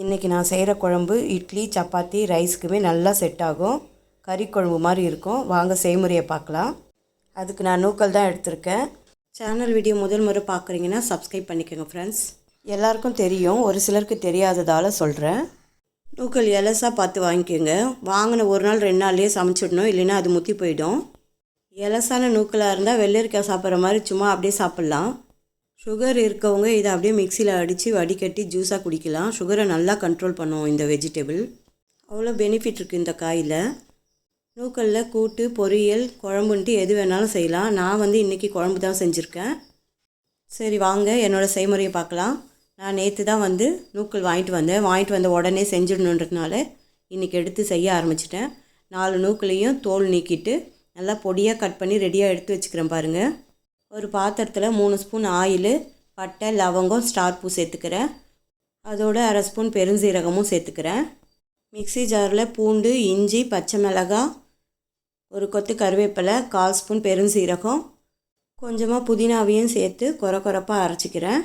இன்றைக்கி நான் செய்கிற குழம்பு இட்லி சப்பாத்தி ரைஸ்க்குமே நல்லா செட் ஆகும். கறி குழம்பு மாதிரி இருக்கும். வாங்க செய்முறையை பார்க்கலாம். அதுக்கு நான் நூக்கல் தான் எடுத்திருக்கேன். சேனல் வீடியோ முதல் முறை பார்க்குறீங்கன்னா சப்ஸ்கிரைப் பண்ணிக்கோங்க ஃப்ரெண்ட்ஸ் எல்லாருக்கும் தெரியும். ஒரு சிலருக்கு தெரியாததால் சொல்கிறேன் நூக்கல் எலசாக பார்த்து வாங்கிக்கோங்க. வாங்கின ஒரு நாள் ரெண்டு நாள்லேயே சமைச்சிடணும் இல்லைன்னா அது முத்தி போயிடும். எலசான நூக்கலாக இருந்தால் வெள்ளரிக்காய் சாப்பிட்ற மாதிரி சும்மா அப்படியே சாப்பிட்லாம். சுகர் இருக்கவங்க இதை அப்படியே மிக்சியில் அடித்து வடிகட்டி ஜூஸாக குடிக்கலாம். சுகரை நல்லா கண்ட்ரோல் பண்ணுவோம் இந்த வெஜிடபிள் அவ்வளோ பெனிஃபிட் இருக்குது இந்த காயில். நூக்கலில் கூட்டு பொரியல் குழம்புன்ட்டு எது வேணாலும் செய்யலாம். நான் வந்து இன்றைக்கி குழம்பு தான் செஞ்சுருக்கேன். சரி வாங்க. என்னோடய செய்முறையை பார்க்கலாம். நான் நேற்று தான் வந்து நூக்கல் வாங்கிட்டு வந்தேன். வாங்கிட்டு வந்த உடனே செஞ்சிடணுன்றதுனால இன்றைக்கி எடுத்து செய்ய ஆரம்பிச்சிட்டேன். நாலு நூக்களையும் தோல் நீக்கிட்டு நல்லா பொடியாக கட் பண்ணி ரெடியாக எடுத்து வச்சுக்கிறேன் பாருங்கள் ஒரு பாத்திரத்தில் மூணு ஸ்பூன் ஆயில் பட்டை லவங்கம் ஸ்டார் பூ சேர்த்துக்கிறேன். அதோட அரை ஸ்பூன் பெருஞ்சீரகமும் சேர்த்துக்கிறேன். மிக்ஸி ஜாரில் பூண்டு இஞ்சி பச்சை மிளகாய் ஒரு கொத்து கருவேப்பிலை கால் ஸ்பூன் பெருஞ்சீரகம். கொஞ்சமாக புதினாவையும் சேர்த்து குறை குறைப்பாக அரைச்சிக்கிறேன்.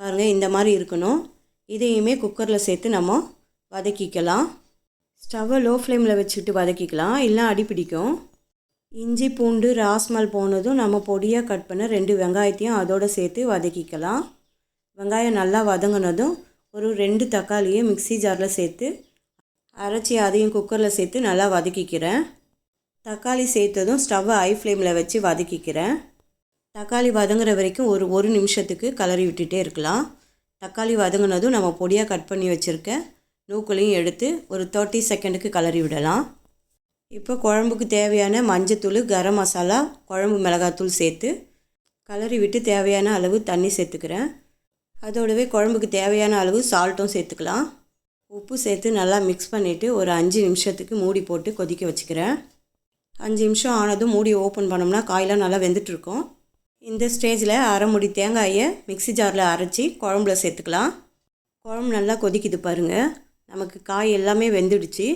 பாருங்கள் இந்த மாதிரி இருக்கணும். இதையுமே குக்கரில் சேர்த்து நம்ம வதக்கிக்கலாம். ஸ்டவ்வை லோ ஃப்ளேமில் வச்சுக்கிட்டு வதக்கிக்கலாம். இல்லை அடி பிடிக்கும். இஞ்சி பூண்டு ராஸ்மல் போனதும் நம்ம பொடியாக கட் பண்ண ரெண்டு வெங்காயத்தையும் அதோடு சேர்த்து வதக்கிக்கலாம். வெங்காயம் நல்லா வதங்கினதும் ஒரு ரெண்டு தக்காளியை மிக்ஸி ஜாரில் சேர்த்து அரைச்சி அதையும் குக்கரில் சேர்த்து நல்லா வதக்கிக்கிறேன். தக்காளி சேர்த்ததும் ஸ்டவ்வை ஹை ஃப்ளேமில் வச்சு வதக்கிக்கிறேன். தக்காளி வதங்குற வரைக்கும் ஒரு ஒரு நிமிஷத்துக்கு கலரி விட்டுகிட்டே இருக்கலாம். தக்காளி வதங்கினதும் நம்ம பொடியாக கட் பண்ணி வச்சுருக்க நூக்களையும் எடுத்து ஒரு தேர்ட்டி செகண்டுக்கு கலரி விடலாம். இப்போ குழம்புக்கு தேவையான மஞ்சத்தூள் கரம் மசாலா குழம்பு மிளகாத்தூள் சேர்த்து கலரி விட்டு தேவையான அளவு தண்ணி சேர்த்துக்கிறேன். அதோடவே குழம்புக்கு தேவையான அளவு சால்ட்டும் சேர்த்துக்கலாம். உப்பு சேர்த்து நல்லா மிக்ஸ் பண்ணிவிட்டு ஒரு அஞ்சு நிமிஷத்துக்கு மூடி போட்டு கொதிக்க வச்சுக்கிறேன். அஞ்சு நிமிஷம் ஆனதும் மூடி ஓப்பன் பண்ணோம்னா காயெலாம் நல்லா வெந்துட்டுருக்கோம். இந்த ஸ்டேஜில் அரை முடி தேங்காயை மிக்ஸி ஜாரில் அரைச்சி குழம்புல சேர்த்துக்கலாம். குழம்பு நல்லா கொதிக்குது பாருங்கள் நமக்கு காய் எல்லாமே வெந்துடுச்சு.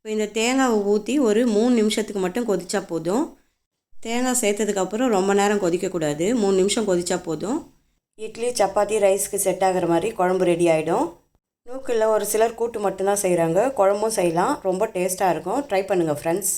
இப்போ இந்த தேங்காவை ஊற்றி ஒரு மூணு நிமிஷத்துக்கு மட்டும் கொதித்தா போதும். தேங்காய் சேர்த்ததுக்கப்புறம் ரொம்ப நேரம் கொதிக்கக்கூடாது. மூணு நிமிஷம் கொதித்தா போதும். இட்லி சப்பாத்தி ரைஸ்க்கு செட் ஆகிற மாதிரி குழம்பு ரெடி ஆகிடும் நூக்கில் ஒரு சிலர் கூட்டு மட்டும்தான் செய்கிறாங்க குழம்பும் செய்யலாம். ரொம்ப டேஸ்ட்டாக இருக்கும். ட்ரை பண்ணுங்கள் ஃப்ரெண்ட்ஸ்